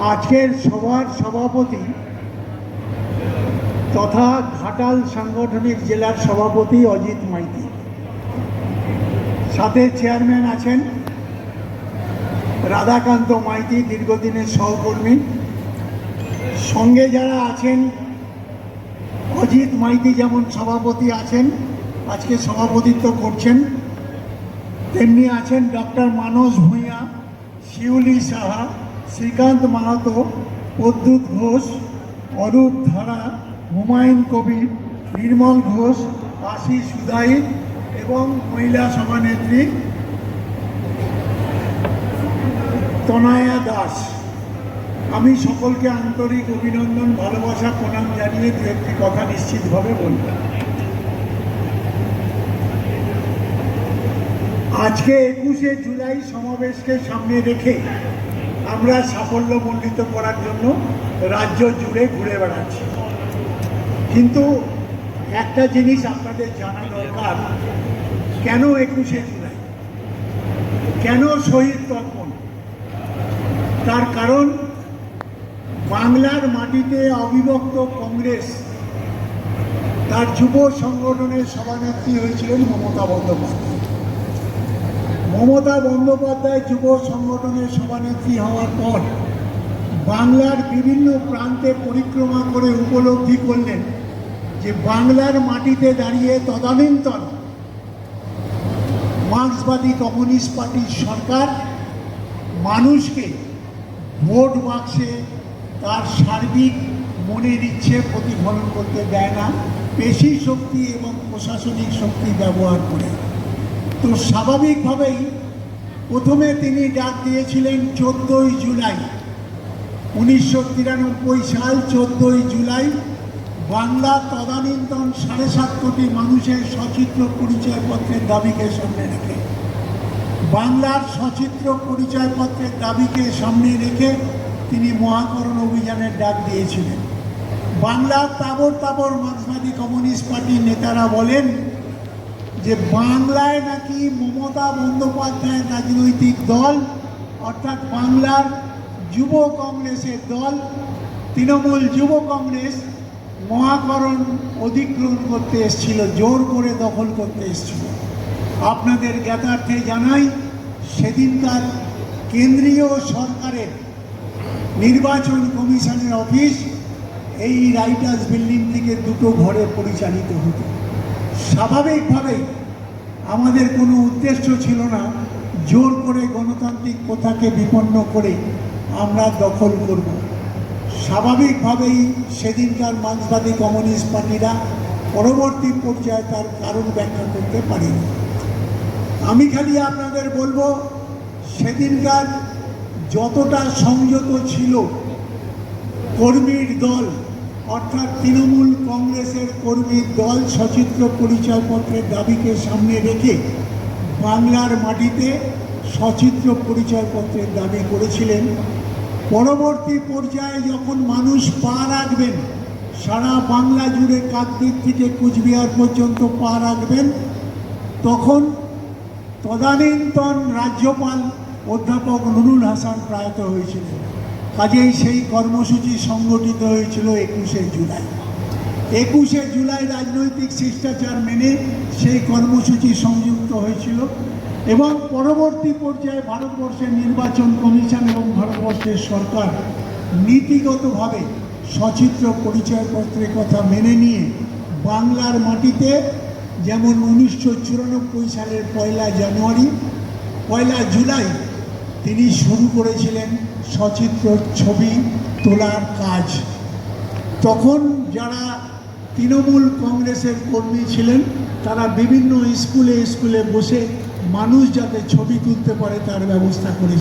আজকের সভার সভাপতি তথা ঘাটাল সাংগঠনিক জেলার সভাপতি অজিত মাইতি। সাথে চেয়ারম্যান আছেন রাধাকান্ত মাইতি, দীর্ঘদিনের সহকর্মী। সঙ্গে যারা আছেন, অজিত মাইতি যেমন সভাপতি আছেন, আজকে সভাপতিত্ব করছেন, তেমনি আছেন ডক্টর মানস ভূঁইয়া, শিউলি সাহা শ্রীকান্ত মাহাতো প্রদ্যুৎ ঘোষ, অরূপ ধারা, হুমায়ুন কবির নির্মল ঘোষ আশিস সুদাই এবং মহিলা সভানেত্রী তনায়া দাস। আমি সকলকে আন্তরিক অভিনন্দন, ভালোবাসা, প্রণাম জানিয়ে দু একটি কথা নিশ্চিতভাবে বলব। আজকে একুশে জুলাই সমাবেশকে সামনে রেখে আমরা সাফল্য সাফল্যমণ্ডিত করার জন্য রাজ্য জুড়ে ঘুরে বেড়াচ্ছি। কিন্তু একটা জিনিস আপনাদের জানা দরকার, কেন একুশে জুলাই? কেন শহীদ তর্পণ তার কারণ, বাংলার মাটিতে অবিভক্ত কংগ্রেস, তার যুব সংগঠনের সভানেত্রী হয়েছিলেন মমতা বন্দ্যোপাধ্যায়। মমতা বন্দ্যোপাধ্যায় যুব সংগঠনের সভানেত্রী হওয়ার পর বাংলার বিভিন্ন প্রান্তে পরিক্রমা করে উপলব্ধি করলেন যে বাংলার মাটিতে দাঁড়িয়ে তদানীন্তন মার্ক্সবাদী কমিউনিস্ট পার্টির সরকার মানুষকে ভোট বাক্সে তার সার্বিক মনের ইচ্ছে প্রতিফলন করতে দেয় না, পেশি শক্তি এবং প্রশাসনিক শক্তি ব্যবহার করে। তো স্বাভাবিকভাবেই প্রথমে তিনি ডাক দিয়েছিলেন চোদ্দোই জুলাই। উনিশশো তিরানব্বই সাল চোদ্দোই জুলাই বাংলা তদানীন্তন সাড়ে সাত কোটি মানুষের সচিত্র পরিচয়পত্রের দাবিকে সামনে রেখে। বাংলার সচিত্র পরিচয়পত্রের দাবিকে সামনে রেখে তিনি মহাকরণ অভিযানের ডাক দিয়েছিলেন। বাংলার তাবর তাবর মার্ক্সবাদী কমিউনিস্ট পার্টির নেতারা বলেন যে বাংলায় নাকি মমতা বন্দ্যোপাধ্যায়ের রাজনৈতিক দল, অর্থাৎ বাংলার যুব কংগ্রেসের দল, তৃণমূল যুব কংগ্রেস মহাকরণ অধিগ্রহণ করতে এসেছিল, জোর করে দখল করতে এসেছিল। আপনাদের জ্ঞাতার্থে জানাই, সেদিনকার কেন্দ্রীয় সরকারের নির্বাচন কমিশনের অফিস এই রাইটার্স বিল্ডিং থেকে দুটো ঘরে পরিচালিত হতো। স্বাভাবিকভাবেই আমাদের কোনো উদ্দেশ্য ছিল না জোর করে গণতান্ত্রিক প্রথাকে বিপন্ন করে আমরা দখল করব। স্বাভাবিকভাবেই সেদিনকার মার্ক্সবাদী কমিউনিস্ট পার্টিরা পরবর্তী পর্যায়ে তার কারণ ব্যাখ্যা করতে পারেনি। আমি খালি আপনাদের বলব, সেদিনকার যতটা সংযত ছিল কর্মীর দল অর্থাৎ তৃণমূল কংগ্রেসের কর্মী দল সচিত্র পরিচয়পত্রের দাবিকে সামনে রেখে বাংলার মাটিতে সচিত্র পরিচয়পত্রের দাবি করেছিলেন। পরবর্তী পর্যায়ে যখন মানুষ পা রাখবেন, সারা বাংলা জুড়ে কাকদ্বীপ থেকে কুচবিহার পর্যন্ত পা রাখবেন, তখন তদানীন্তন রাজ্যপাল অধ্যাপক নুরুল হাসান প্রয়াত হয়েছিলেন। কাজেই সেই কর্মসূচি সংগঠিত হয়েছিল একুশে জুলাই। একুশে জুলাই রাজনৈতিক শিষ্টাচার মেনে সেই কর্মসূচি সংযুক্ত হয়েছিল এবং পরবর্তী পর্যায়ে ভারতবর্ষের নির্বাচন কমিশন এবং ভারতবর্ষের সরকার নীতিগতভাবে সচিত্র পরিচয়পত্রের কথা মেনে নিয়ে বাংলার মাটিতে যেমন উনিশশো চুরানব্বই সালের পয়লা জানুয়ারি, পয়লা জুলাই তিনি শুরু করেছিলেন সচিত্র ছবি তোলার কাজ। তখন যারা তৃণমূল কংগ্রেসের কর্মী ছিলেন, তারা বিভিন্ন স্কুলে স্কুলে বসে মানুষ যাতে ছবি তুলতে পারে তার ব্যবস্থা করে